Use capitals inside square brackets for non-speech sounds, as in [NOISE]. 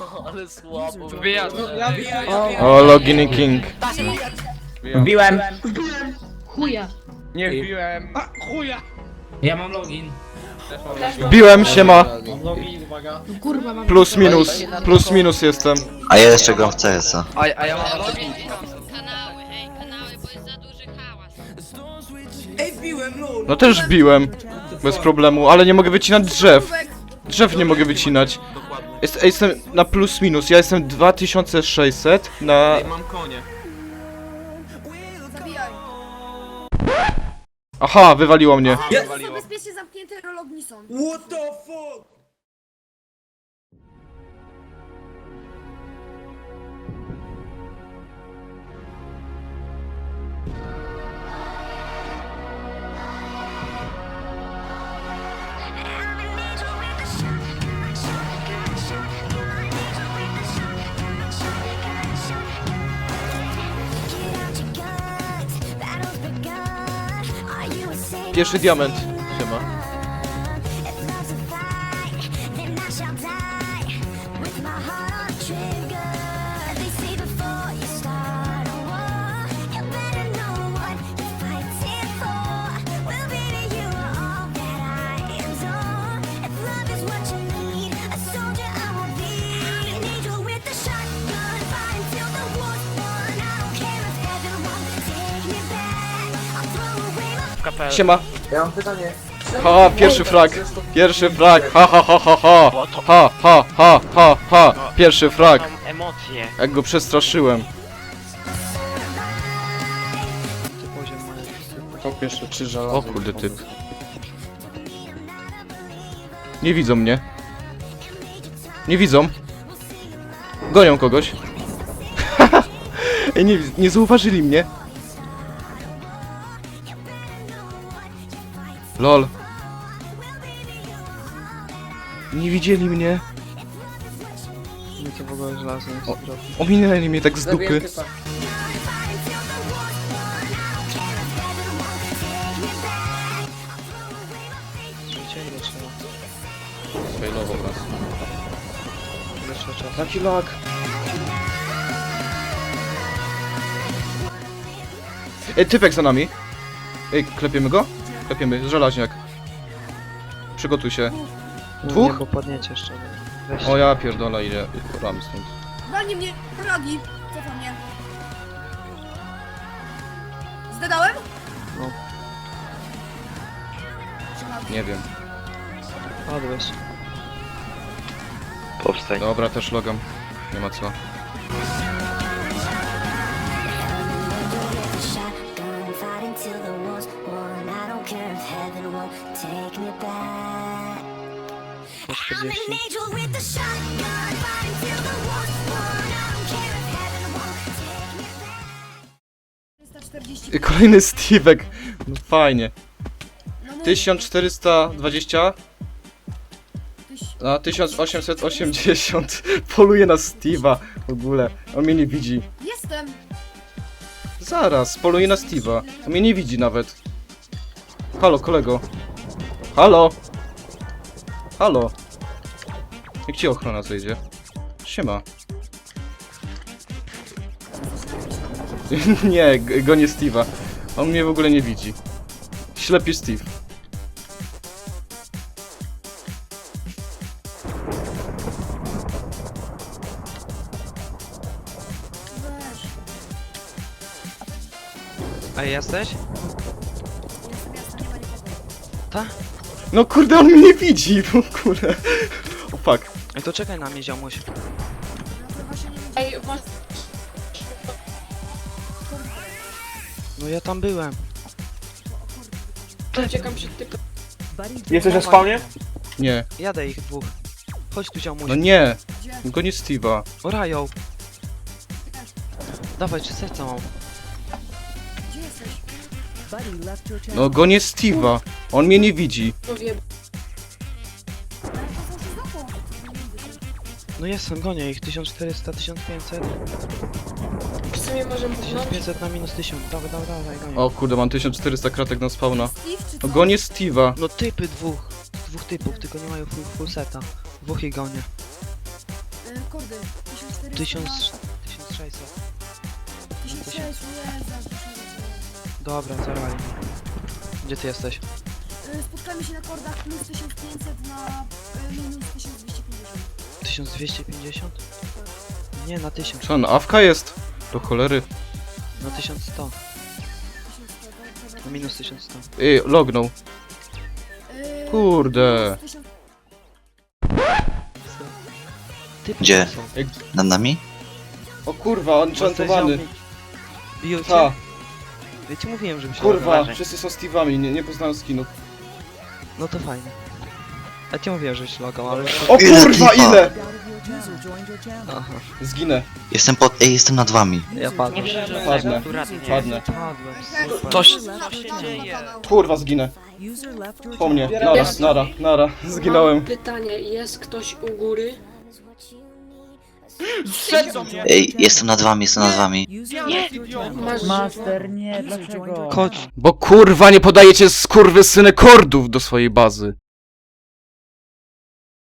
[LAUGHS] Ale słabo. Wbijam. Ja wbijam, O, Login King. Wbiłem. Chuja. Nie wbiłem. A, chuja! Ja mam login. Wbiłem. Login, uwaga. No kurwa mam. Plus minus, plus minus jestem. A ja jeszcze gram w CS-a. A, a ja mam login. Kanały, ej, kanały, bo jest za duży hałas. Ej, wbiłem, lol! No też wbiłem. Bez problemu, ale nie mogę wycinać drzew. Drzew nie mogę wycinać. Jest, jestem na plus minus, ja jestem 2600 na... Mam konie. Zabijaj. Aha, wywaliło mnie. Są bezpiecznie zamknięte rologni są. What the fuck? Pierwszy diament. Siema. Siema. Ja mam pytanie. Ha, pierwszy frag. Pierwszy frag. Ha, ha, ha, ha, ha. Ha, ha, ha, ha, ha. Pierwszy frag. Emocje. Jak go przestraszyłem. Top jeszcze trzy. O kurde typ. Nie widzą mnie. Nie widzą. Gonią kogoś. [LAUGHS] Nie, nie zauważyli mnie. Lol. Nie widzieli mnie. Nie to w ogóle żelazo jest. O. Ominęli mnie tak z dupy. Failował raz. Taki lag. Ej, typek za nami. Ej, klepiemy go? Klepiemy, żelaźniak. Przygotuj się. Dwóch? bo podniecie jeszcze. Weź. O ja pierdolę, ile ramy stąd. Walnie mnie, rogi. Cofa mnie. Zdadałem? No. Nie wiem. Padłeś. Powstań. Dobra, też logam. Nie ma co. Po 40. 340. I Kolejny Steve'ek. No fajnie. No mów. 1420 Tyś... na 1880 [LAUGHS] poluje na Steve'a w ogóle. On mnie nie widzi. Jestem. Zaraz, poluje na Steve'a. On mnie nie widzi nawet. Halo, kolego. Halo. Halo. Jak ci ochrona zejdzie? Siema. [LAUGHS] nie, g- gonię Steve'a. On mnie w ogóle nie widzi. Ślepy Steve. A jesteś? No kurde, on mnie nie widzi w ogóle. O fuck. Ej, to czekaj na mnie, ziomuś. No. Ej. No ja tam byłem. Uciekam przed typem. Jesteś na spawnie? Nie, Jadę ich dwóch. Chodź tu, ziomuś. no nie. Gonię Steve'a. Orają. Dawaj, czy serca mam? Gdzie jesteś? No gonię Steve'a. On mnie nie widzi. No jestem, gonię ich. 1400, 1500. W sumie możemy podjąć. 1500 na minus 1000. Dawaj, dawaj, dawaj, gonię. O kurde, mam 1400 kratek na spawna. Steve czy co? No gonię Steve'a. No typy dwóch. Dwóch typów, tylko nie mają full, full seta. Dwóch ich gonię. Y, kordy. 1400. 1000... 1600. 1600, Jezu, dużo. Dobra, zarwali mnie. Gdzie ty jesteś? Y, Spotkamy się na kordach plus 1500 na y, minus 1250. 1250? Nie, na 1000. Co on, awka jest? Do cholery. Na 1100. 1100, dobra, Na minus 1100. Ej, lognął. Y, Kurde. minus 1000 Ty Gdzie? są. Nad nami? O kurwa, enchantowany. Biją cię? Ta, Ja ci mówiłem, żebyś kurwa, uważaj. wszyscy są Steve'ami, nie, nie poznałem skinów. No to fajnie. Ja ci mówiłem, żebyś logał, ale... O kurwa, ile? Aha, Zginę, Jestem pod... Ej, jestem nad wami. ja padłem. padnę, padnę. Padłem, super. Kurwa, zginę. Po mnie, nara, nara, nara, zginąłem. Pytanie, jest ktoś u góry? Ej, jestem nad wami, jestem nad wami. Masz Master, nie, dlaczego? Chodź. Bo kurwa nie podajecie skurwysyny kordów do swojej bazy.